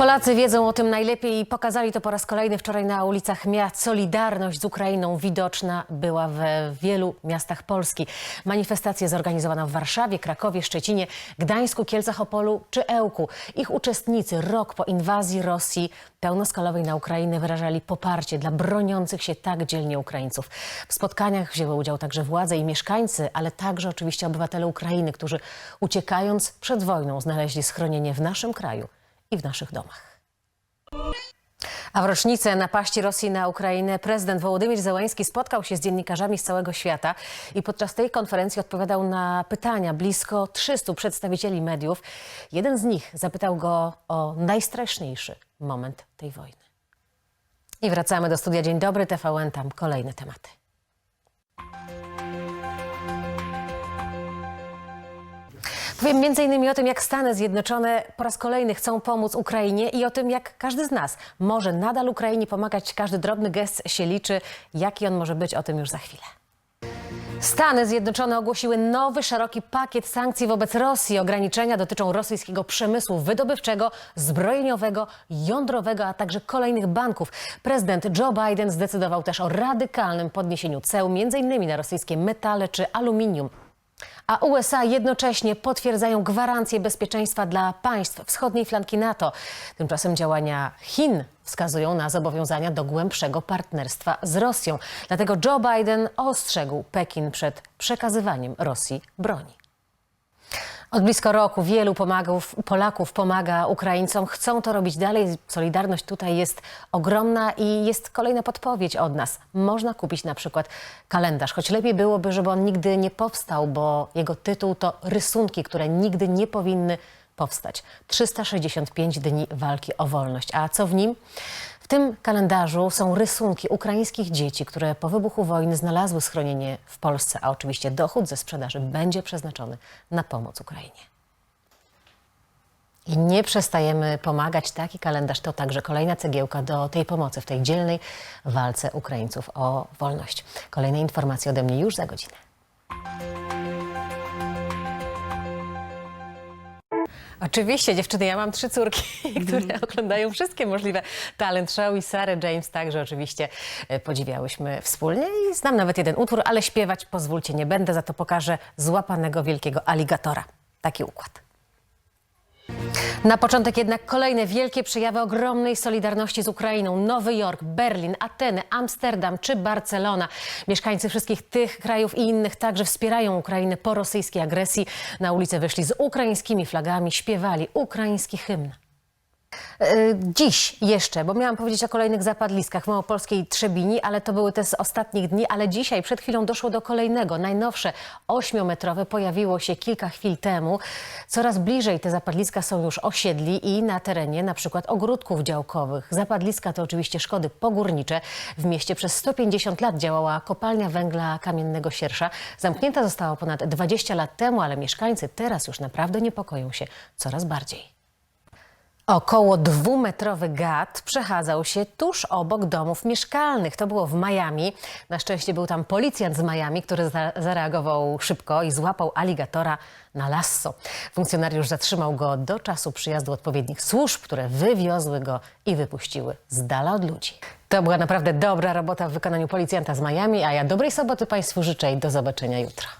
Polacy wiedzą o tym najlepiej i pokazali to po raz kolejny wczoraj na ulicach miast. Solidarność z Ukrainą widoczna była we wielu miastach Polski. Manifestacje zorganizowano w Warszawie, Krakowie, Szczecinie, Gdańsku, Kielcach, Opolu czy Ełku. Ich uczestnicy rok po inwazji Rosji pełnoskalowej na Ukrainę wyrażali poparcie dla broniących się tak dzielnie Ukraińców. W spotkaniach wzięły udział także władze i mieszkańcy, ale także oczywiście obywatele Ukrainy, którzy uciekając przed wojną znaleźli schronienie w naszym kraju i w naszych domach. A w rocznicę napaści Rosji na Ukrainę prezydent Wołodymyr Zełański spotkał się z dziennikarzami z całego świata i podczas tej konferencji odpowiadał na pytania blisko 300 przedstawicieli mediów. Jeden z nich zapytał go o najstraszniejszy moment tej wojny. I wracamy do studia Dzień Dobry TVN, tam kolejne tematy. Powiem innymi o tym, jak Stany Zjednoczone po raz kolejny chcą pomóc Ukrainie i o tym, jak każdy z nas może nadal Ukrainie pomagać. Każdy drobny gest się liczy. Jaki on może być, o tym już za chwilę. Stany Zjednoczone ogłosiły nowy, szeroki pakiet sankcji wobec Rosji. Ograniczenia dotyczą rosyjskiego przemysłu wydobywczego, zbrojeniowego, jądrowego, a także kolejnych banków. Prezydent Joe Biden zdecydował też o radykalnym podniesieniu ceł, m.in. na rosyjskie metale czy aluminium. A USA jednocześnie potwierdzają gwarancje bezpieczeństwa dla państw wschodniej flanki NATO. Tymczasem działania Chin wskazują na zobowiązania do głębszego partnerstwa z Rosją. Dlatego Joe Biden ostrzegł Pekin przed przekazywaniem Rosji broni. Od blisko roku wielu pomagów, Polaków pomaga Ukraińcom. Chcą to robić dalej. Solidarność tutaj jest ogromna i jest kolejna podpowiedź od nas. Można kupić na przykład kalendarz, choć lepiej byłoby, żeby on nigdy nie powstał, bo jego tytuł to rysunki, które nigdy nie powinny powstać. 365 dni walki o wolność. A co w nim? W tym kalendarzu są rysunki ukraińskich dzieci, które po wybuchu wojny znalazły schronienie w Polsce, a oczywiście dochód ze sprzedaży będzie przeznaczony na pomoc Ukrainie. I nie przestajemy pomagać. Taki kalendarz to także kolejna cegiełka do tej pomocy w tej dzielnej walce Ukraińców o wolność. Kolejne informacje ode mnie już za godzinę. Oczywiście, dziewczyny, ja mam trzy córki, które oglądają wszystkie możliwe talent show i Sarę James także oczywiście e, podziwiałyśmy wspólnie i znam nawet jeden utwór, ale śpiewać pozwólcie nie będę, za to pokażę złapanego wielkiego aligatora. Taki układ. Na początek jednak kolejne wielkie przejawy ogromnej solidarności z Ukrainą. Nowy Jork, Berlin, Ateny, Amsterdam czy Barcelona. Mieszkańcy wszystkich tych krajów i innych także wspierają Ukrainę po rosyjskiej agresji. Na ulicę wyszli z ukraińskimi flagami, śpiewali ukraiński hymn. E, Dziś jeszcze, bo miałam powiedzieć o kolejnych zapadliskach Małopolskiej Trzebini, ale to były te z ostatnich dni, ale dzisiaj przed chwilą doszło do kolejnego. Najnowsze, ośmiometrowe pojawiło się kilka chwil temu. Coraz bliżej te zapadliska są już osiedli i na terenie na przykład ogródków działkowych. Zapadliska to oczywiście szkody pogórnicze. W mieście przez 150 lat działała kopalnia węgla kamiennego Siersza. Zamknięta została ponad 20 lat temu, ale mieszkańcy teraz już naprawdę niepokoją się coraz bardziej. Około dwumetrowy gad przechadzał się tuż obok domów mieszkalnych. To było w Miami. Na szczęście był tam policjant z Miami, który za zareagował szybko i złapał aligatora na lasso. Funkcjonariusz zatrzymał go do czasu przyjazdu odpowiednich służb, które wywiozły go i wypuściły z dala od ludzi. To była naprawdę dobra robota w wykonaniu policjanta z Miami, a ja dobrej soboty Państwu życzę i do zobaczenia jutro.